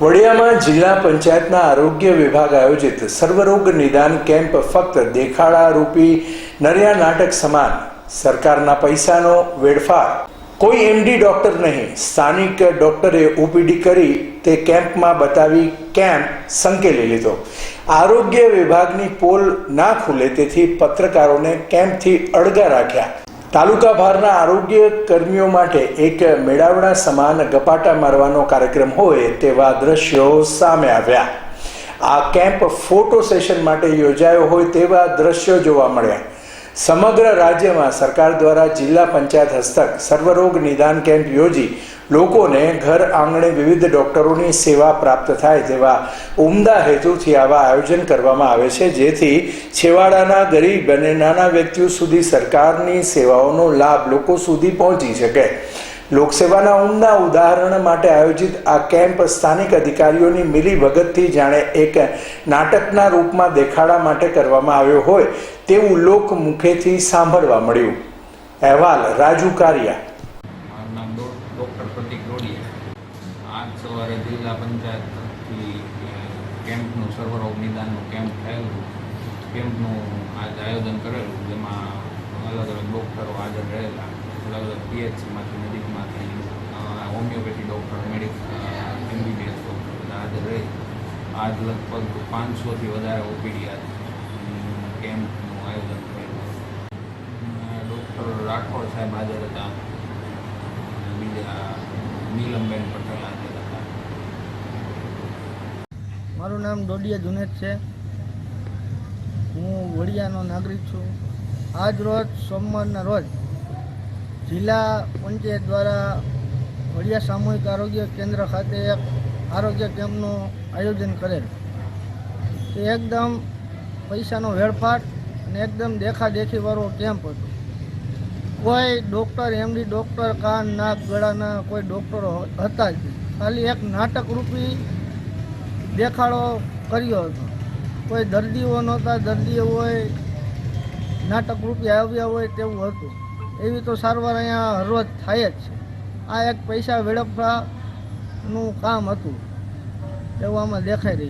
વડિયામાં જિલ્લા પંચાયતના આરોગ્ય વિભાગ આયોજિત સર્વરોગ નિદાન કેમ્પ ફક્ત દેખાડા રૂપી નરિયા નાટક સમાન. સરકારના પૈસાનો વેડફાર. કોઈ એમડી ડોક્ટર નહીં. સ્થાનિક ડોક્ટરે ઓપીડી કરી તે કેમ્પમાં બતાવી કેમ્પ સંકેલી લીધો. આરોગ્ય વિભાગની પોલ ના ખુલે તેથી પત્રકારોને કેમ્પથી અડગા રાખ્યા. તાલુકા ભારના આરોગ્ય કર્મીઓ માટે એક મેળાવડા સમાન ગપાટા મારવાનો કાર્યક્રમ હોય તેવા દ્રશ્યો સામે આવ્યા. આ કેમ્પ ફોટો સેશન માટે યોજાયો હોય તેવા દ્રશ્યો જોવા મળ્યા. સમગ્ર રાજ્યમાં સરકાર દ્વારા જિલ્લા પંચાયત હસ્તક, સર્વરોગ નિદાન કેમ્પ યોજી લોકોને ઘર આંગણે વિવિધ ડોક્ટરોની સેવા પ્રાપ્ત થાય તેવા ઉમદા હેતુથી આવા આયોજન કરવામાં આવે છે. જેથી છેવાડાના ગરીબ અને નાના વ્યક્તિઓ સુધી સરકારની સેવાઓનો લાભ લોકો સુધી પહોંચી શકે. લોકસેવાના ઉમદા ઉદાહરણ માટે આયોજિત આ કેમ્પ સ્થાનિક અધિકારીઓની મિલી ભગતથી જાણે એક નાટકના રૂપમાં દેખાડા માટે કરવામાં આવ્યો હોય તેવું લોક મુખેથી સાંભળવા મળ્યું. અહેવાલ રાજુ કારિયા. ડૉક્ટર પ્રતિક રોડિયા. આજ સવારે જિલ્લા પંચાયતથી કેમ્પનું સર્વરોગ નિદાનનું કેમ્પ થયેલું કેમ્પનું આજ આયોજન કરેલું જેમાં અલગ અલગ ડૉક્ટરો હાજર રહેલા અલગ અલગ પીએચસીમાંથી નજીકમાંથી અ, homeopathy doctor medic MBBS doctor હાજર રહે. આજ લગભગ પાંચસોથી વધારે ઓપીડી આજ અમ, કેમ્પનું આયોજન કરેલું અ, ડૉક્ટર રાઠોડ સાહેબ હાજર હતા. બીજા, નીલમબેન પટેલ હાજર હતા. મારું નામ ડોડિયા જુનેદ છે. હું વડિયાનો નાગરિક છું. આજ રોજ, સોમવારના રોજ જિલ્લા પંચાયત દ્વારા વડિયા સામૂહિક આરોગ્ય કેન્દ્ર ખાતે એક આરોગ્ય કેમ્પનું આયોજન કરેલ. તે એકદમ પૈસાનો વેડફાટ અને એકદમ દેખાદેખીવાળો કેમ્પ હતો. કોઈ ડૉક્ટર એમડી ડૉક્ટર કાન નાક ગળાના કોઈ ડૉક્ટરો હતા જ ખાલી એક નાટક રૂપી દેખાડો કર્યો હતો. કોઈ દર્દીઓ નહોતા, દર્દીઓ હોય નાટક રૂપે આવ્યા હોય તેવું હતું. એવી તો સારવાર અહીંયા હરરોજ થાય જ છે. આ એક પૈસા વેડફવાનું કામ હતું. એવું આમાં દેખાઈ રહ્યું